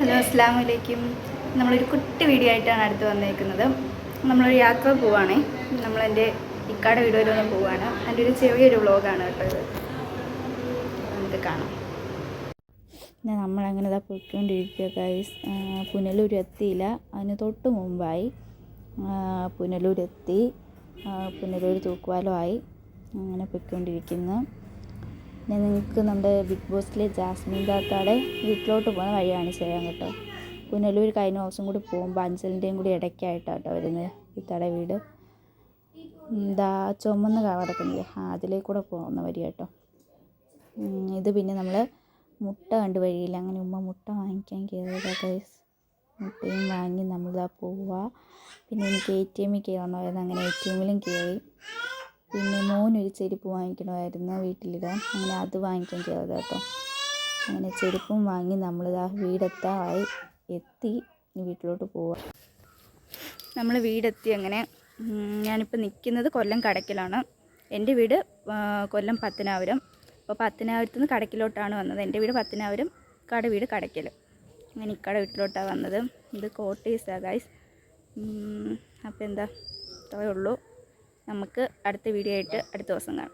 Hello അസ്സാം വലൈക്കും നമ്മളൊരു കുട്ടി വീഡിയോ ആയിട്ടാണ് അടുത്ത് വന്നേക്കുന്നത്. നമ്മളൊരു യാത്ര പോവാണേ. നമ്മളെന്റെ ഇക്കാടെ വീട് വരെ ഒന്ന് പോവാണ്. എന്റെ ഒരു ചെറിയൊരു വ്ളോഗാണ് കേട്ടോ ഇത്. നമുക്ക് കാണാം. നമ്മളങ്ങനെ ഇതാ പോയിക്കൊണ്ടിരിക്കുക ഗൈസ് പുനലൂർ എത്തിയില്ല. അതിന് തൊട്ട് മുമ്പായി പുനലൂരെത്തി പുനലൂർ തൂക്കുവാലമായി അങ്ങനെ പോയിക്കൊണ്ടിരിക്കുന്നു. പിന്നെ നിങ്ങൾക്ക് നമ്മുടെ ബിഗ് ബോസിലെ ജാസ്മിൻ താത്താടെ വീട്ടിലോട്ട് പോകുന്ന വഴി കാണിച്ചു തരാം കേട്ടോ. പുനലൂർ കഴിഞ്ഞ ദിവസം കൂടി പോകുമ്പോൾ അഞ്ചലിന്റെയും കൂടി ഇടയ്ക്കായിട്ടാണ് കേട്ടോ വരുന്നത് ഇത്താടെ വീട്. എന്താ ചുമന്ന് കിടക്കുന്നില്ലേ? ആ അതിലേക്ക് കൂടെ പോകുന്ന വഴി കേട്ടോ. ഇത് പിന്നെ നമ്മൾ മുട്ട കണ്ട് വഴിയില്ല. അങ്ങനെ ഉമ്മ മുട്ട വാങ്ങിക്കാൻ കയറിയതാ മുട്ടയും വാങ്ങി നമ്മളിതാ പോവുക. പിന്നെ എനിക്ക് എ ടി എമ്മിൽ കയറണമായിരുന്നു അങ്ങനെ എ ടി എമ്മിലും കയറി. പിന്നെ മോനൊരു ചെരുപ്പ് വാങ്ങിക്കണമായിരുന്നു വീട്ടിലിടാൻ. അങ്ങനെ അത് വാങ്ങിക്കാൻ ചെയ്തത് കേട്ടോ. അങ്ങനെ ചെരുപ്പും വാങ്ങി നമ്മൾ നമ്മളിതാ വീടെത്താറായി എത്തി. വീട്ടിലോട്ട് പോവാം. നമ്മൾ വീടെത്തി അങ്ങനെ ഞാനിപ്പോൾ നിൽക്കുന്നത് കൊല്ലം കടക്കിലാണ്. എന്റെ വീട് കൊല്ലം പത്തനാപുരം. അപ്പോൾ പത്തനാപുരത്ത് നിന്ന് കടക്കിലോട്ടാണ് വന്നത്. എന്റെ വീട് പത്തനാപുരം കട വീട് കടക്കൽ അങ്ങനെ ഇക്കട വീട്ടിലോട്ടാണ് വന്നത്. ഇത് കോട്ടേഴ്സാണ് ഗൈസ് അപ്പോൾ എന്താ? അത്രയേ ഉള്ളൂ. നമുക്ക് അടുത്ത വീഡിയോ ആയിട്ട് അടുത്ത ദിവസം കാണാം.